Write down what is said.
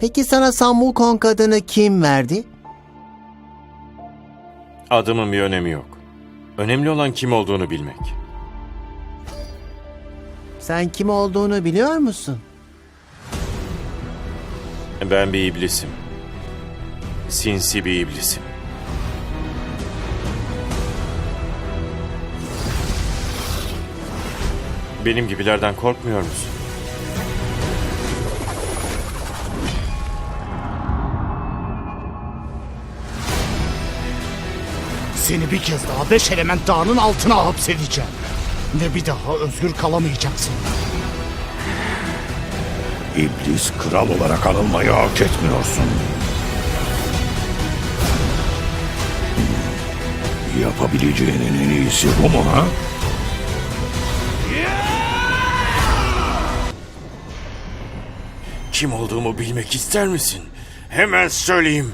Peki sana Sam Wukong adını kim verdi? Adımın bir önemi yok. Önemli olan kim olduğunu bilmek. Sen kim olduğunu biliyor musun? Ben bir iblisim. Sinsi bir iblisim. Benim gibilerden korkmuyor musun? Seni bir kez daha beş element dağının altına hapsedeceğim. Ve bir daha özgür kalamayacaksın. İblis kral olarak anılmayı hak etmiyorsun. Yapabileceğinin en iyisi bu mu ha? Kim olduğumu bilmek ister misin? Hemen söyleyeyim.